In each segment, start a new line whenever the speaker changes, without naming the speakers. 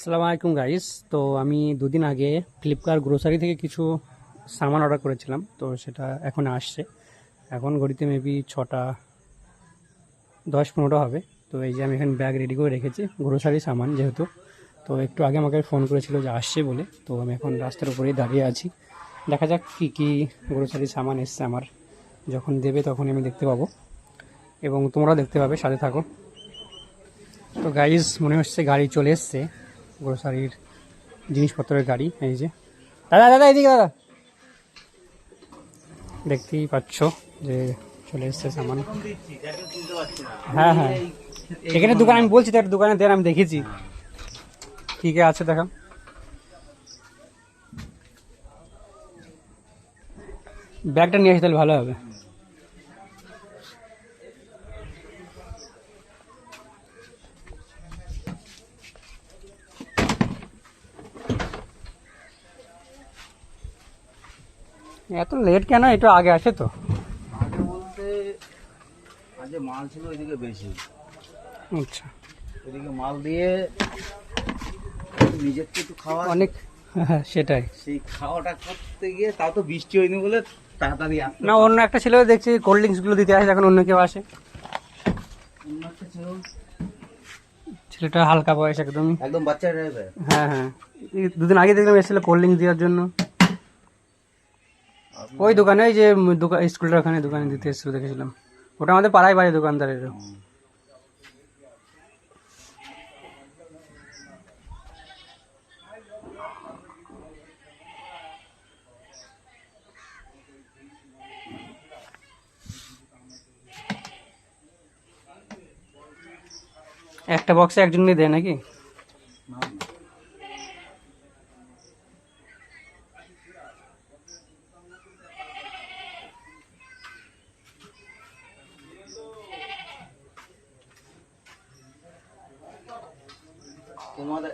আসসালামু আলাইকুম গাইস তো আমি দুদিন আগে ফ্লিপকার্ট গ্রোসারি থেকে কিছু সামান অর্ডার করেছিলাম, তো সেটা এখন আসছে। এখন ঘড়িতে মেবি ছটা, দশ পনেরো হবে। তো এই যে আমি এখানে ব্যাগ রেডি করে রেখেছি গ্রোসারি সামান যেহেতু। তো একটু আগে আমাকে ফোন করেছিল যে আসছে বলে, তো আমি এখন রাস্তার উপরেই দাঁড়িয়ে আছি। দেখা যাক কী কী গ্রোসারি সামান এসছে আমার। যখন দেবে তখন আমি দেখতে পাবো। এবং তোমরাও দেখতে পাবে, সাথে থাকো। তো গাইজ মনে হচ্ছে গাড়ি চলে এসছে। গ্রোসারির জিনিসপত্রের গাড়ি, এই যে। দাদা দাদা, এদিকে দাদা। দেখতেই পাচ্ছ যে চলে এসছে সামান। হ্যাঁ হ্যাঁ। এখানে দোকান, আমি বলছি তার দোকানে দেন, আমি দেখেছি। কি কি আছে দেখা ব্যাগটা নিয়ে আসি তাহলে ভালো হবে। এত লেট কেন? একটু আগে আসে তো।
আগে বলতে আগে মাল ছিল ওইদিকে বেশি।
আচ্ছা।
ওইদিকে মাল দিয়ে নিজের তো একটু খাওয়া
অনেক হ্যাঁ সেটাই।
সেই খাওয়াটা করতে গিয়ে তাও তো বৃষ্টি হয়নি বলে তাড়াতাড়ি আসতে
না অন্য একটা ছেলে দেখছি কোল্ড ড্রিঙ্কসগুলো দিতে আসে এখন অন্য কেউ আসে।
অন্য একটা ছিল,
ছেলেটা হালকা বয়স একদমই।
একদম বাচ্চা ড্রাইভার
হ্যাঁ হ্যাঁ। দুদিন আগে দেখলাম এসেছিল কোল্ড ড্রিঙ্কস দেওয়ার জন্য। ওই দোকানে, ওই যে দোকান স্কুলটার ওখানে দোকানে দিতে এসেছিল, দেখেছিলাম। ওটা আমাদের পাড়ায় বাড়ি দোকানদারের একটা বক্সে একজনই দেয় নাকি?
তোমাদের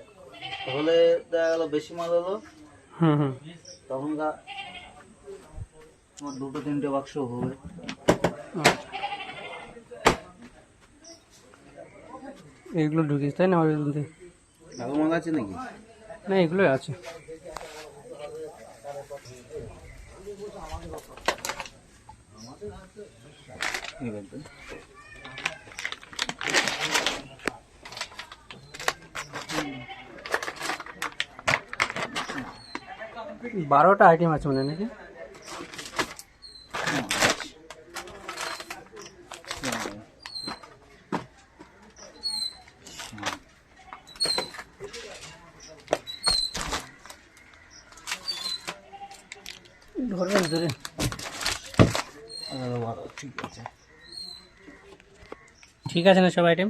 হলে দেখা গেল বেশি মাল হলো।
হুম হুম।
তখন গা তোমার দুটো তিনটে বাক্স হবে।
এইগুলো ঢুকিস তাই না মধ্যে?
ভালো মাল আছে নাকি?
না এগুলোই আছে।
এই
বারোটা আইটেম আছে মনে নাকি? ধরবেন ধরে
ঠিক আছে।
ঠিক আছে না সব আইটেম।